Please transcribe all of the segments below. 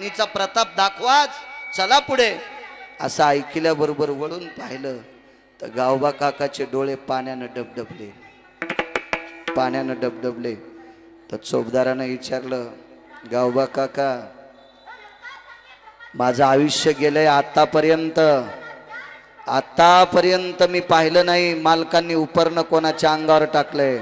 नीचा प्रताप दाखवाच. चला पुढे. असं ऐकल्याबरोबर वळून पाहिलं तर गावबा काकाचे डोळे पाण्यानं डबडबले. पाण्यानं डबडबले. तर चोपदारानं विचारलं गावबा काका माझं आयुष्य गेलंय आतापर्यंत. आतापर्यंत मी पाहिलं नाही मालकांनी उपरणं कोणाच्या अंगावर टाकलंय.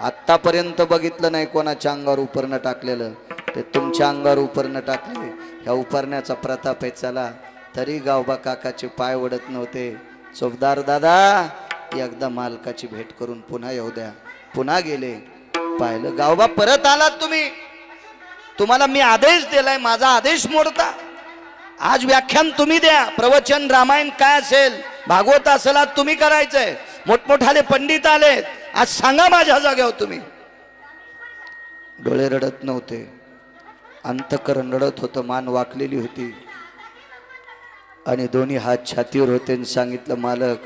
आतापर्यंत बघितलं नाही कोणाच्या अंगावर उपरणं टाकलेलं. ते तुमच्या अंगावर उपरणं टाकले ह्या उपरण्याचा प्रताप आहे चला. तरी गावबा काकाचे पाय ओढत नव्हते. चोपदार दादा एकदा मालकाची भेट करून पुन्हा येऊ द्या. पुन्हा गेले. पाहिलं गावबा परत आलात तुम्ही. तुम्हाला मी आदेश दिलाय माझा आदेश मोडता. आज व्याख्यान तुम्ही द्या. प्रवचन रामायण काय असेल? भागवत असेल आज तुम्ही करायचंय. मोठमोठाले पंडित आलेत. आज सांगा माझ्या जाग्यावर तुम्ही. डोळे रडत नव्हते. अंतकरण रडत होतं मान वाकलेली होती. आणि दोन्ही हात छातीवर होते आणि सांगितलं मालक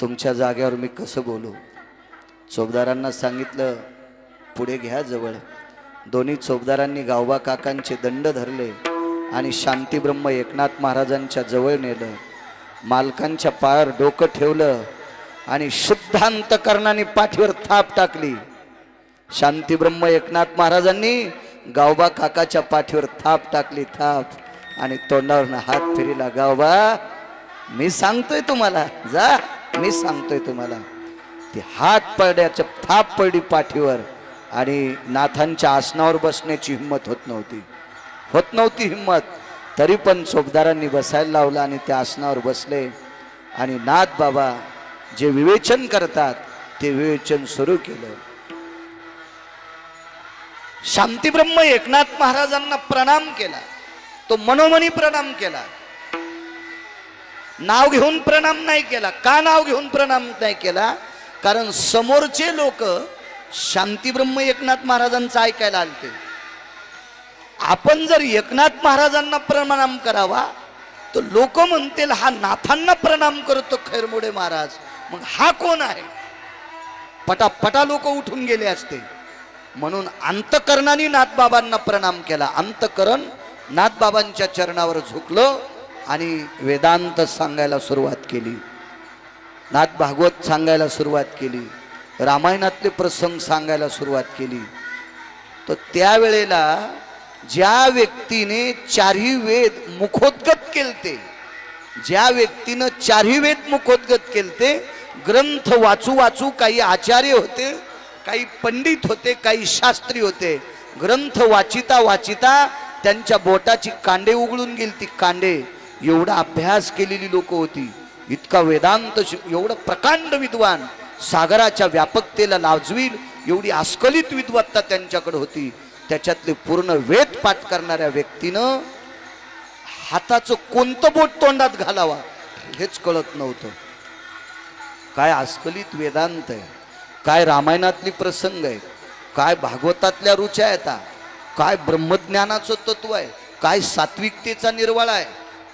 तुमच्या जागेवर मी कसं बोलू? चोपदारांना सांगितलं पुढे घ्या जवळ. दोन्ही चोपदारांनी गावबा काकांचे दंड धरले आणि शांतीब्रह्म एकनाथ महाराजांच्या जवळ नेलं. मालकांच्या पायावर डोकं ठेवलं आणि शुद्धांतकरणाने पाठीवर थाप टाकली. शांतीब्रह्म एकनाथ महाराजांनी गावबा काकाच्या पाठीवर थाप टाकली थाप. आणि तोंडावरनं हात फिरिला गावबा मी सांगतोय तुम्हाला जा मी सांगतोय तुम्हाला. ती हात पडण्याच्या थाप पडली पाठीवर. आणि नाथांच्या आसनावर बसण्याची हिंमत होत नव्हती. होत नव्हती हिंमत. तरी पण चोपदारांनी बसायला लावलं आणि त्या आसनावर बसले. आणि नाथ बाबा जे विवेचन करतात ते विवेचन सुरू केलं. शांतीब्रह्म एकनाथ महाराजांना प्रणाम केला. तो मनोमनी प्रणाम केला. नाव घेऊन प्रणाम नाही केला. का नाव घेऊन प्रणाम नाही केला? कारण समोरचे लोक शांतीब्रह्म एकनाथ महाराजांचं ऐकायला आलते. आपण जर एकनाथ महाराजांना प्रणाम करावा तर लोक म्हणतील हा नाथांना प्रणाम करतो खैरमोडे महाराज. मग हा कोण आहे? पटापटा लोक उठून गेले असते. म्हणून अंतकरणाने नाथबाबांना प्रणाम केला. अंतकरण नाथबाबांच्या चरणावर झुकलं आणि वेदांत सांगायला सुरुवात केली. नाथ भागवत सांगायला सुरुवात केली. रामायणातले प्रसंग सांगायला सुरुवात केली. तर त्यावेळेला ज्या व्यक्तीने चारही वेद मुखोद्गत केलते ज्या व्यक्तीनं चारही वेद मुखोद्गत केलते ग्रंथ वाचू वाचू काही आचार्य होते काही पंडित होते काही शास्त्री होते. ग्रंथ वाचिता वाचिता त्यांच्या बोटाची कांडे उघडून गेली. ती कांडे एवढा अभ्यास केलेली लोक होती. इतका वेदांत एवढं प्रकांड विद्वान. सागराच्या व्यापकतेला लाजवील एवढी आस्खलित विद्वत्ता त्यांच्याकडे होती. त्याच्यातले पूर्ण वेद पाठ करणाऱ्या व्यक्तीनं हाताचं कोणतं बोट तोंडात घालावा हेच कळत नव्हतं. काय आस्खलित वेदांत आहे. काय रामायणातली प्रसंग आहे काय भागवतातल्या रुच्या येतात काय ब्रह्मज्ञानाचं तत्व आहे काय सात्विकतेचा निर्वाळा आहे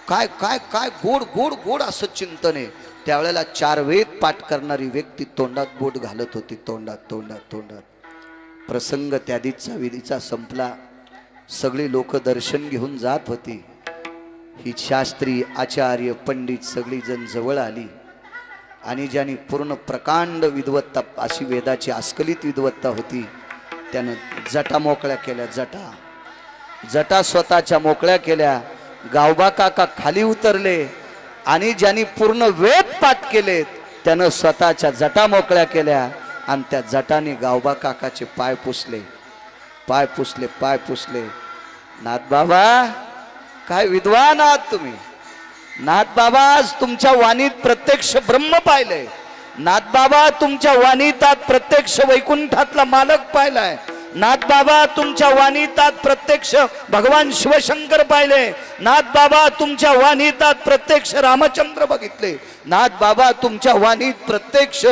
काय काय काय गोड गोड गोड असं चिंतन आहे. त्यावेळेला चार वेद पाठ करणारी व्यक्ती तोंडात बोट घालत होती तोंडात तोंडात तोंडात. प्रसंग त्यादीचा विधीचा संपला. सगळी लोक दर्शन घेऊन जात होती. ही शास्त्री आचार्य पंडित सगळी जण जवळ आली. आणि ज्याने पूर्ण प्रकांड विद्वत्ता अशी वेदाची आस्खलित विद्वत्ता होती त्यानं जटा मोकळ्या केल्या जटा. जटा स्वतःच्या मोकळ्या केल्या गावबा काका खाली उतरले आणि ज्यांनी पूर्ण वेद पाठ केलेत त्यानं स्वतःच्या जटा मोकळ्या केल्या आणि त्या जटाने गावबा काकाचे पाय पुसले. पाय पुसले पाय पुसले. नाथ बाबा काय विद्वान आहात तुम्ही? नाथ बाबा आज तुमच्या वाणीत प्रत्यक्ष ब्रह्म पाहिलंय. नाथ बाबा तुमच्या वाणीत आज प्रत्यक्ष वैकुंठातला मालक पाहिलाय. नाथ बाबा तुमच्या वाणितात प्रत्यक्ष भगवान शिवशंकर पाहिले. नाथ बाबा तुमच्या वाणितात प्रत्यक्ष रामचंद्र बघितले. नाथ बाबा तुमच्या वाणीत प्रत्यक्ष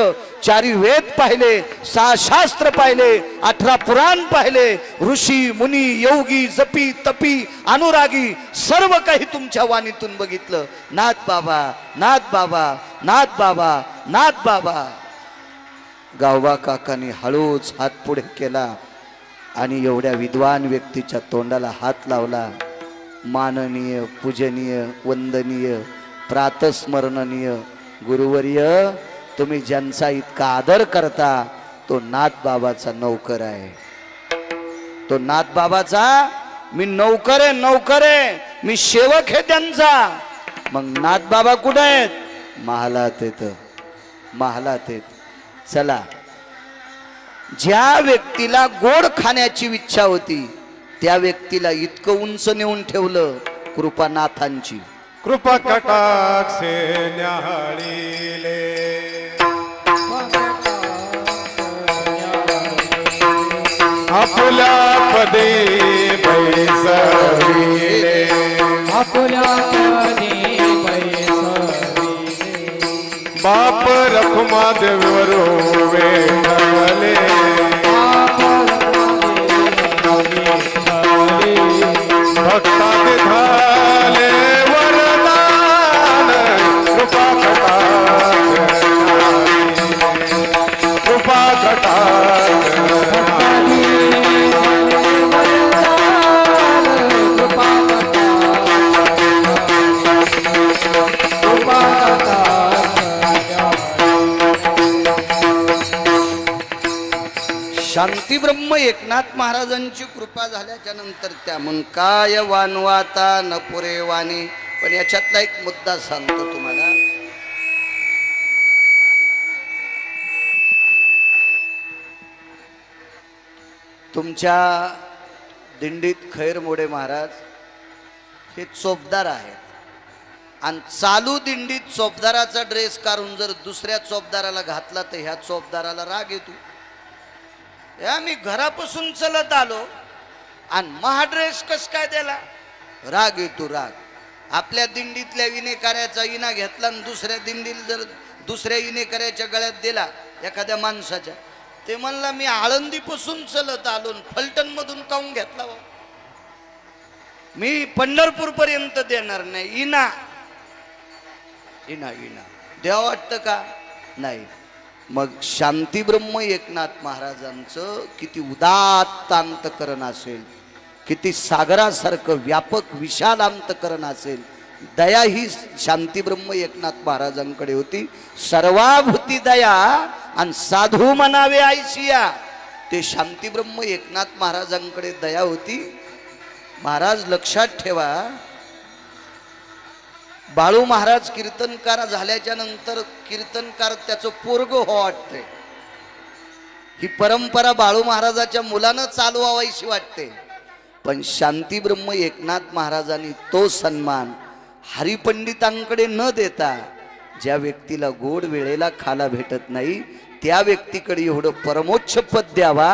चारी वेद पाहिले सहा शास्त्र पाहिले अठरा पुराण पाहिले. ऋषी मुनी योगी जपी तपी अनुरागी सर्व काही तुमच्या वाणीतून बघितलं. नाथ बाबा नाथ बाबा नाथ बाबा नाथ बाबा. गावबा काकाने हळूच हात पुढे केला. आणि एवढ्या विद्वान व्यक्तीच्या तोंडाला हात लावला. माननीय पूजनीय वंदनीय प्रातस्मरणीय गुरुवर्य तुम्ही ज्यांचा इतका आदर करता तो नाथ बाबाचा नौकर आहे. तो नाथ बाबाचा मी नौकर आहे नौकर आहे मी सेवक आहे त्यांचा. मग नाथ बाबा कुठे आहेत? महालात येत. महालात येत. चला ज्या व्यक्तीला गोड खाण्याची इच्छा होती त्या व्यक्तीला इतकं उंच नेऊन ठेवलं कृपानाथांची. कृपा कटाक्षे न्याहाळीले. आपल्या पदे આંખમાં દેવરો વે शांती ब्रह्म एकनाथ महाराजांची कृपा झाल्याच्यानंतर त्या म्हण काय वानवाता न पुरे वाणी पण याच्यातला एक मुद्दा सांगतो तुम्हाला. तुमच्या दिंडीत खैर मोडे महाराज हे चोपदार आहेत. आणि चालू दिंडीत चोपदाराचा ड्रेस काढून जर दुसऱ्या चोपदाराला घातला तर ह्या चोपदाराला राग येतो. या मी घरापासून चलत आलो. आणि महाड्रेस कस काय दिला? राग येतो राग. आपल्या दिंडीतल्या विनेकार्याचा इना घेतला आणि दुसऱ्या दिंडीला जर दुसऱ्या विनेकार्याच्या गळ्यात दिला एखाद्या माणसाच्या. ते म्हणला मी आळंदीपासून चलत आलो फलटण मधून काऊन घेतला बा मी पंढरपूर पर्यंत देणार नाही. इना इना इना देवा वाटतं का? नाही. मग शांतीब्रह्म एकनाथ महाराजांचं किती उदात्तांतकरण असेल किती सागरासारखं व्यापक विशालांतकरण असेल दया ही शांतीब्रह्म एकनाथ महाराजांकडे होती. सर्वाभूती दया आणि साधू म्हणावे आयशिया ते शांतीब्रह्म एकनाथ महाराजांकडे दया होती. महाराज लक्षात ठेवा बाळू महाराज कीर्तनकार झाल्याच्यानंतर कीर्तनकार त्याचं पोरग हो वाटते ही परंपरा बाळू महाराजाच्या मुलानं चालवावायची वाटते. पण शांती ब्रह्म एकनाथ महाराजांनी तो सन्मान हरिपंडितांकडे न देता ज्या व्यक्तीला गोड वेळेला खाला भेटत नाही त्या व्यक्तीकडे एवढं परमोच्च पद द्यावा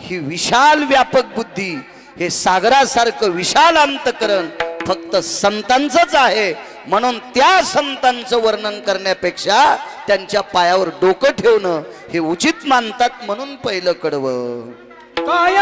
ही विशाल व्यापक बुद्धी हे सागरासारखं विशाल अंतकरण फक्त संतांचंच आहे. म्हणून त्या संतांचं वर्णन करण्यापेक्षा त्यांच्या पायावर डोकं ठेवणं हे उचित मानतात म्हणून पहिलं कडव. काय